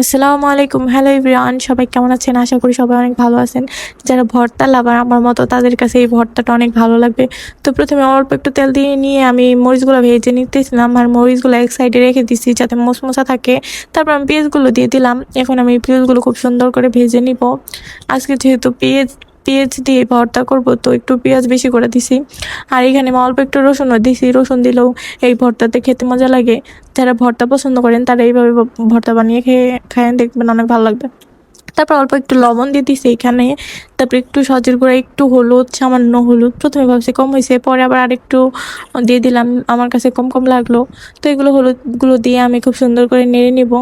আসসালামু আলাইকুম। Hello everyone সবাই কেমন আছেন? আশা করি সবাই অনেক ভালো আছেন। যারা ভর্তা লাভার আমার মতো, তাদের কাছে এই ভর্তাটা অনেক ভালো লাগবে। তো প্রথমে অল্প একটু তেল দিয়ে নিয়ে আমি মরিচগুলো ভেজে নিতেছিলাম আর মরিচগুলো এক সাইডে রেখে দিছি যাতে মশমশা থাকে। তারপর আমি পেঁয়াজগুলো দিয়ে দিলাম। এখন আমি পেঁয়াজগুলো খুব সুন্দর করে ভেজে নিব। আজকে যেহেতু পেঁয়াজ পেঁয়াজ দিয়ে ভর্তা করব, তো একটু পেঁয়াজ বেশি করে দিছি। আর এখানে অল্প একটু রসুনও দিছি, রসুন দিলেও এই ভর্তাতে খেতে মজা লাগে। যারা ভর্তা পছন্দ করেন, তারা এইভাবে ভর্তা বানিয়ে খেয়ে খায়, দেখবেন অনেক ভালো লাগবে। তারপর অল্প একটু লবণ দিয়ে দিছি এখানে। তারপর একটু সজের গুঁড়া, একটু হলুদ, সামান্য হলুদ, প্রথমে ভাবছি কম হয়েছে, পরে আবার আরেকটু দিয়ে দিলাম, আমার কাছে কম কম লাগল। তো এগুলো হলুদগুলো দিয়ে আমি খুব সুন্দর করে নেড়ে নিব।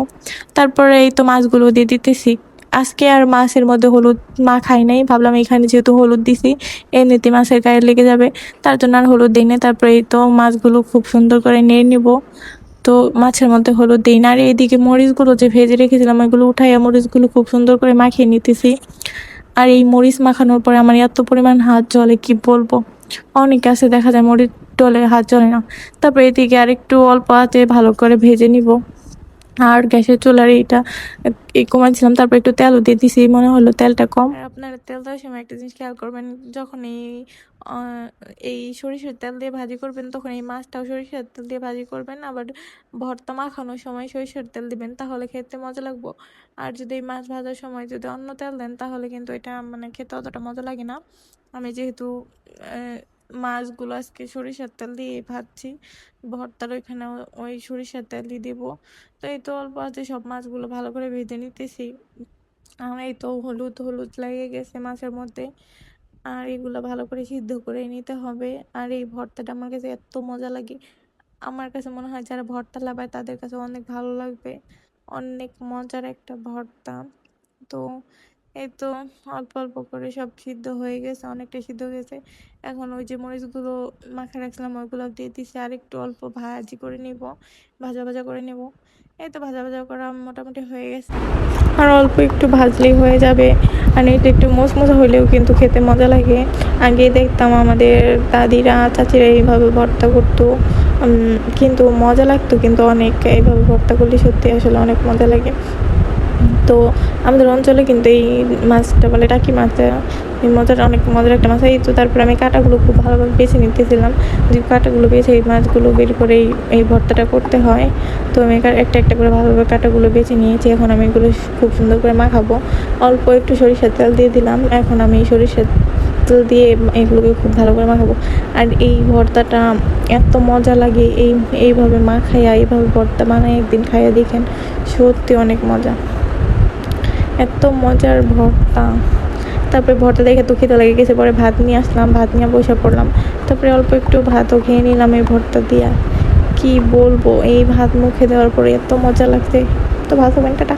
তারপরে এই তো মাছগুলো দিয়ে দিতেছি। আজকে আর মাছের মধ্যে হলুদ মা খাই নাই। ভাবলাম এখানে যেহেতু হলুদ দিছি এমনিতে মাছের গায়ে লেগে যাবে। তার জন্য আর হলুদ দিই না তারপরে তো মাছগুলো খুব সুন্দর করে নিয়ে নিব। তো মাছের মধ্যে হলুদ দিই না। আর এইদিকে মরিচগুলো যে ভেজে রেখেছিলাম, ওইগুলো উঠাইয়া মরিচগুলো খুব সুন্দর করে মাখিয়ে নিতেছি। আর এই মরিচ মাখানোর পরে আমার এত পরিমাণ হাত জলে কি বলব? অনেকে আছে, দেখা যায় মরিচ ডলে হাত জ্বলে না। তারপরে এদিকে আর একটু অল্প হাতে ভালো করে ভেজে নিব। আর গ্যাসের চুলার এই কমাইছিলাম, তারপর একটু তেলও দিয়ে দিছি, মনে হলো তেলটা কম। আর আপনারা তেল দেওয়ার সময় একটা জিনিস খেয়াল করবেন, যখন এই এই সরিষার তেল দিয়ে ভাজি করবেন, তখন এই মাছটাও সরিষার তেল দিয়ে ভাজি করবেন, আবার ভর্তা মাখানোর সময় সরিষার তেল দিবেন, তাহলে খেতে মজা লাগবো। আর যদি এই মাছ ভাজার সময় যদি অন্য তেল দেন, তাহলে কিন্তু এটা মানে খেতে অতটা মজা লাগে না। আমি যেহেতু মাছগুলো আজকে সরিষার তেল দিয়ে ভাজছি। ভর্তার ওইখানে ওই সরিষার তেল দিয়ে দেবো। তো এই তো অল্প আছে, সব মাছগুলো ভালো করে ভেজে নিতেছি। আর এই তো হলুদ হলুদ লেগে গেছে মাছের মধ্যে। আর এগুলো ভালো করে সিদ্ধ করে নিতে হবে। আর এই ভর্তাটা আমার কাছে এত মজা লাগে। আমার কাছে মনে হয় যারা ভর্তা লাগায় তাদের কাছে অনেক ভালো লাগবে। অনেক মজার একটা ভর্তা। তো এই তো অল্প অল্প করে সব সিদ্ধ হয়ে গেছে অনেকটা সিদ্ধ হয়ে গেছে। এখন ওই যে মরিচগুলো মাখা রাখছিলাম, ওইগুলো দিয়ে দিছি, আর একটু অল্প ভাজি করে নিব, ভাজা ভাজা করে নেব। এই তো ভাজা ভাজা করা মোটামুটি হয়ে গেছে। আর অল্প একটু ভাজলেই হয়ে যাবে। আর এটা একটু মশমশা হলেও কিন্তু খেতে মজা লাগে। আগে দেখতাম আমাদের দাদিরা, চাচিরা এইভাবে ভর্তা করতো। কিন্তু মজা লাগতো কিন্তু অনেক। এইভাবে ভর্তা করলে সত্যি আসলে অনেক মজা লাগে। তো আমাদের অঞ্চলে কিন্তু এই মাছটা বলে টাকি মাছ এই মজার অনেক মজার একটা মাছ। এই তো তারপরে আমি কাঁটাগুলো খুব ভালোভাবে বেছে নিতেছিলাম। যে কাঁটাগুলো বেছে এই মাছগুলো বের করে এই ভর্তাটা করতে হয়, তো আমি একটা একটা করে ভালোভাবে কাঁটাগুলো বেছে নিয়েছি। এখন আমি এগুলো খুব সুন্দর করে মাখাবো। অল্প একটু সরিষার তেল দিয়ে দিলাম। এখন আমি সরিষার তেল দিয়ে এগুলোকে খুব ভালো করে মাখাবো। আর এই ভর্তাটা এত মজা লাগে এই, এইভাবে মাখাইয়া, এইভাবে ভর্তা বানাই একদিন খাইয়া দেখেন, সত্যি অনেক মজা। এত মজার ভর্তা। তারপরে ভর্তা দেখে দুঃখিত খেতে লেগে, গেছে পরে ভাত নিয়ে আসলাম, ভাত নিয়ে বসে পড়লাম। তারপরে অল্প একটু ভাতও খেয়ে নিলাম এই ভর্তা দিয়া। কি বলব, এই ভাত মুখে দেওয়ার পরে এত মজা লাগছে। তো ভাত হবেন, টাটা।